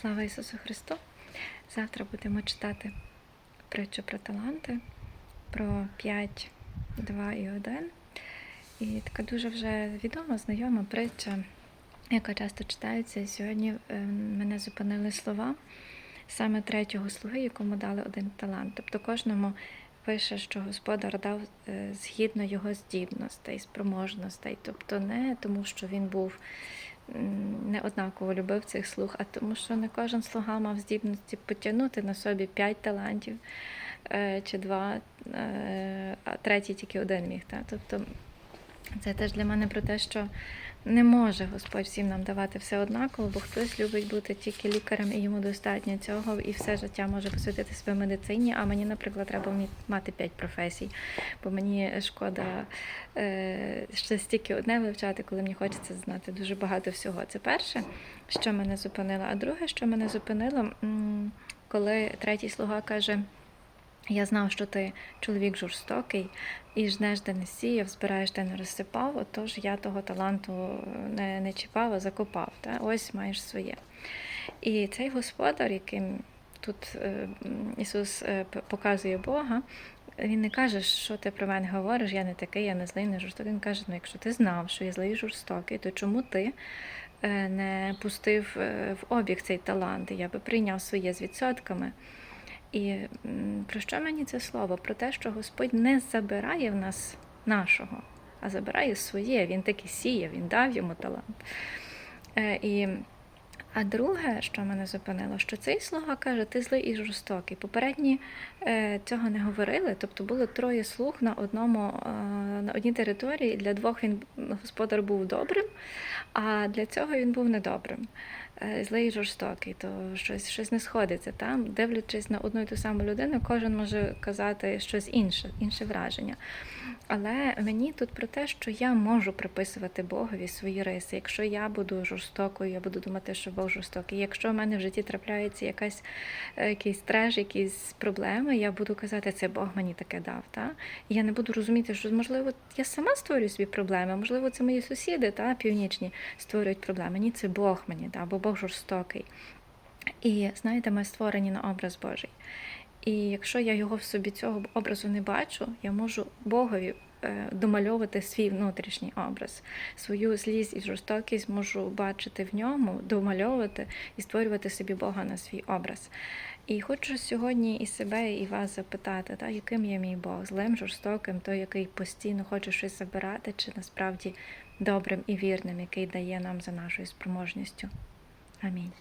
Слава Ісусу Христу! Завтра будемо читати притчу про таланти, про 5, 2 і 1. І така дуже вже відома, знайома притча, яка часто читається. Сьогодні е, мене зупинили слова саме третього слуги, якому дали один талант. Тобто кожному пише, що Господар дав е, згідно його здібностей, спроможностей. Тобто не тому, що він був не однаково любив цих слуг, а тому, що не кожен слуга мав здібності потягнути на собі п'ять талантів е, чи два, е, а третій тільки один міг. Так? Тобто це теж для мене про те, що не може Господь всім нам давати все однаково, бо хтось любить бути тільки лікарем, і йому достатньо цього, і все життя може посвятити себе медицині. А мені, наприклад, треба мати п'ять професій, бо мені шкода е, ще стільки одне вивчати, коли мені хочеться знати дуже багато всього. Це перше, що мене зупинило. А друге, що мене зупинило, коли третій слуга каже. Я знав, що ти чоловік жорстокий і жнеш, де не сіяв, збираєш, де не розсипав, отож я того таланту не, не чіпав, а закопав. Та? Ось маєш своє. І цей господар, яким тут е, Ісус е, показує Бога, він не каже, що ти про мене говориш, я не такий, я не злий, не жорстокий. Він каже, ну якщо ти знав, що я злий і жорстокий, то чому ти е, не пустив е, в обіг цей талант? Я би прийняв своє з відсотками. І про що мені це слово? Про те, що Господь не забирає в нас нашого, а забирає своє. Він таки сіє, він дав йому талант. Е, і, а друге, що мене зупинило, що цей слуга каже, ти злий і жорстокий. Попередні е, цього не говорили, тобто було троє слуг на одному е, на одній території. Для двох він господар був добрим, а для цього він був недобрим. Е, Злий і жорстокий, то щось, щось не сходиться. Там, дивлячись на одну і ту саму людину, кожен може казати щось інше, інше враження. Але мені тут про те, що я можу приписувати Богові свої риси. Якщо я буду жорстокою, я буду думати, що Бог жорстокий. Якщо в мене в житті трапляється якась е, якийсь треш, якісь проблеми, я буду казати, це Бог мені таке дав. Та? І я не буду розуміти, що можливо я сама створюю собі проблеми, можливо, це мої сусіди, та північні створюють проблеми. Ні, це Бог мені дав, бо Бог жорстокий. І знаєте, ми створені на образ Божий. І якщо я його в собі цього образу не бачу, я можу Богові домальовувати свій внутрішній образ. Свою злість і жорстокість можу бачити в ньому, домальовувати і створювати собі Бога на свій образ. І хочу сьогодні і себе, і вас запитати, та, яким є мій Бог, злим, жорстоким, той, який постійно хоче щось забирати, чи насправді добрим і вірним, який дає нам за нашою спроможністю. Амінь.